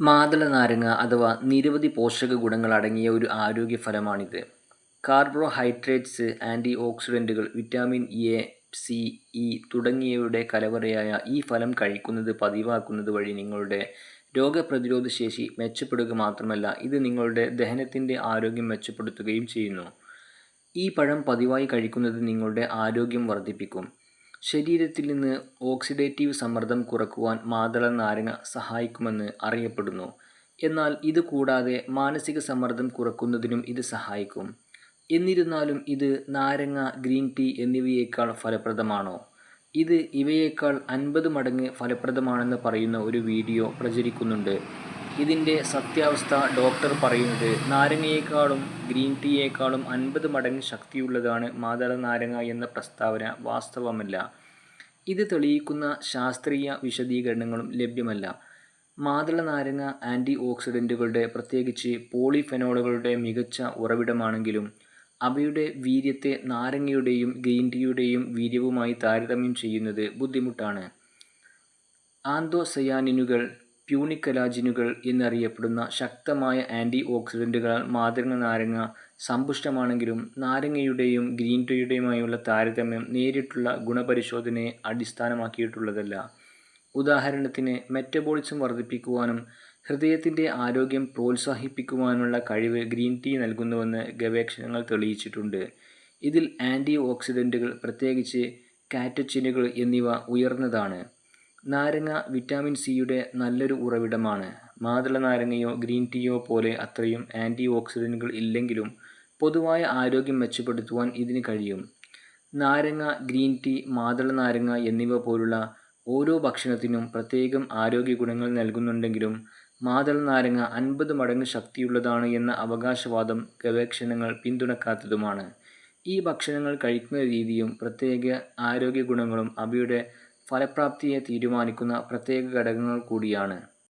മാതള നാരങ്ങ അഥവാ നിരവധി പോഷക ഗുണങ്ങൾ അടങ്ങിയ ഒരു ആരോഗ്യ ഫലമാണിത്. കാർബോഹൈഡ്രേറ്റ്സ്, ആന്റി ഓക്സിഡന്റുകൾ വിറ്റാമിൻ എ, സി, ഇ തുടങ്ങിയവയുടെ കലവറയായ ഈ ഫലം കഴിക്കുന്നത് പതിവാക്കുന്നത് വഴി നിങ്ങളുടെ രോഗപ്രതിരോധ ശേഷി മെച്ചപ്പെടുക മാത്രമല്ല ഇത് നിങ്ങളുടെ ദഹനത്തിന്റെ ആരോഗ്യം മെച്ചപ്പെടുത്തുകയും ചെയ്യുന്നു. ഈ പഴം പതിവായി കഴിക്കുന്നത് നിങ്ങളുടെ ആരോഗ്യം വർധിപ്പിക്കും. ശരീരത്തിൽ നിന്ന് ഓക്സിഡേറ്റീവ് സമ്മർദ്ദം കുറക്കുവാൻ മാതള നാരങ്ങ സഹായിക്കുമെന്ന് അറിയപ്പെടുന്നു. എന്നാൽ ഇത് കൂടാതെ മാനസിക സമ്മർദ്ദം കുറക്കുന്നതിനും ഇത് സഹായിക്കും. എന്നിരുന്നാലും ഇത് നാരങ്ങ, ഗ്രീൻ ടീ എന്നിവയേക്കാൾ ഫലപ്രദമാണോ? ഇത് ഇവയേക്കാൾ അൻപത് മടങ്ങ് ഫലപ്രദമാണെന്ന് പറയുന്ന ഒരു വീഡിയോ പ്രചരിക്കുന്നുണ്ട്. ഇതിന്റെ സത്യാവസ്ഥ ഡോക്ടർ പറയുന്നത് നാരങ്ങയേക്കാളും ഗ്രീൻ ടീയേക്കാളും അൻപത് മടങ്ങ് ശക്തിയുള്ളതാണ് മാതള നാരങ്ങ എന്ന പ്രസ്താവന വാസ്തവമല്ല. ഇത് തെളിയിക്കുന്ന ശാസ്ത്രീയ വിശദീകരണങ്ങളും ലഭ്യമല്ല. മാതള നാരങ്ങ ആന്റി ഓക്സിഡന്റുകളുടെ പ്രത്യേകിച്ച് പോളിഫെനോളുകളുടെ മികച്ച ഉറവിടമാണെങ്കിലും അവയുടെ വീര്യത്തെ നാരങ്ങയുടെയും ഗ്രീൻ വീര്യവുമായി താരതമ്യം ചെയ്യുന്നത് ബുദ്ധിമുട്ടാണ്. ആന്തോസയാനിനുകൾ, പ്യൂണിക്കലാജിനുകൾ എന്നറിയപ്പെടുന്ന ശക്തമായ ആന്റി ഓക്സിഡന്റുകളാൽ മാതൃക നാരങ്ങ സമ്പുഷ്ടമാണെങ്കിലും നാരങ്ങയുടെയും ഗ്രീൻ ടീയുടെയുമായുള്ള താരതമ്യം നേരിട്ടുള്ള ഗുണപരിശോധനയെ അടിസ്ഥാനമാക്കിയിട്ടുള്ളതല്ല ഉദാഹരണത്തിന് മെറ്റബോളിസം വർദ്ധിപ്പിക്കുവാനും ഹൃദയത്തിന്റെ ആരോഗ്യം പ്രോത്സാഹിപ്പിക്കുവാനുള്ള കഴിവ് ഗ്രീൻ ടീ നൽകുന്നുവെന്ന് ഗവേഷണങ്ങൾ തെളിയിച്ചിട്ടുണ്ട്. ഇതിൽ ആന്റി ഓക്സിഡന്റുകൾ പ്രത്യേകിച്ച് കാറ്റച്ചിനുകൾ എന്നിവ ഉയർന്നതാണ്. നാരങ്ങ വിറ്റാമിൻ സിയുടെ നല്ലൊരു ഉറവിടമാണ്. മാതള നാരങ്ങയോ ഗ്രീൻ ടീയോ പോലെ അത്രയും ആന്റി ഓക്സിഡന്റുകൾ ഇല്ലെങ്കിലും പൊതുവായ ആരോഗ്യം മെച്ചപ്പെടുത്തുവാൻ ഇതിന് കഴിയും. നാരങ്ങ, ഗ്രീൻ ടീ, മാതള നാരങ്ങ എന്നിവ പോലുള്ള ഓരോ ഭക്ഷണത്തിനും പ്രത്യേകം ആരോഗ്യ ഗുണങ്ങൾ നൽകുന്നുണ്ടെങ്കിലും മാതള നാരങ്ങ അൻപത് മടങ്ങ് ശക്തിയുള്ളതാണ് എന്ന അവകാശവാദം ഗവേഷണങ്ങൾ പിന്തുണക്കാത്തതുമാണ് ഈ ഭക്ഷണങ്ങൾ കഴിക്കുന്ന രീതിയും പ്രത്യേക ആരോഗ്യ ഗുണങ്ങളും അവയുടെ ഫലപ്രാപ്തിയെ തീരുമാനിക്കുന്ന പ്രത്യേക ഘടകങ്ങൾ കൂടിയാണ്.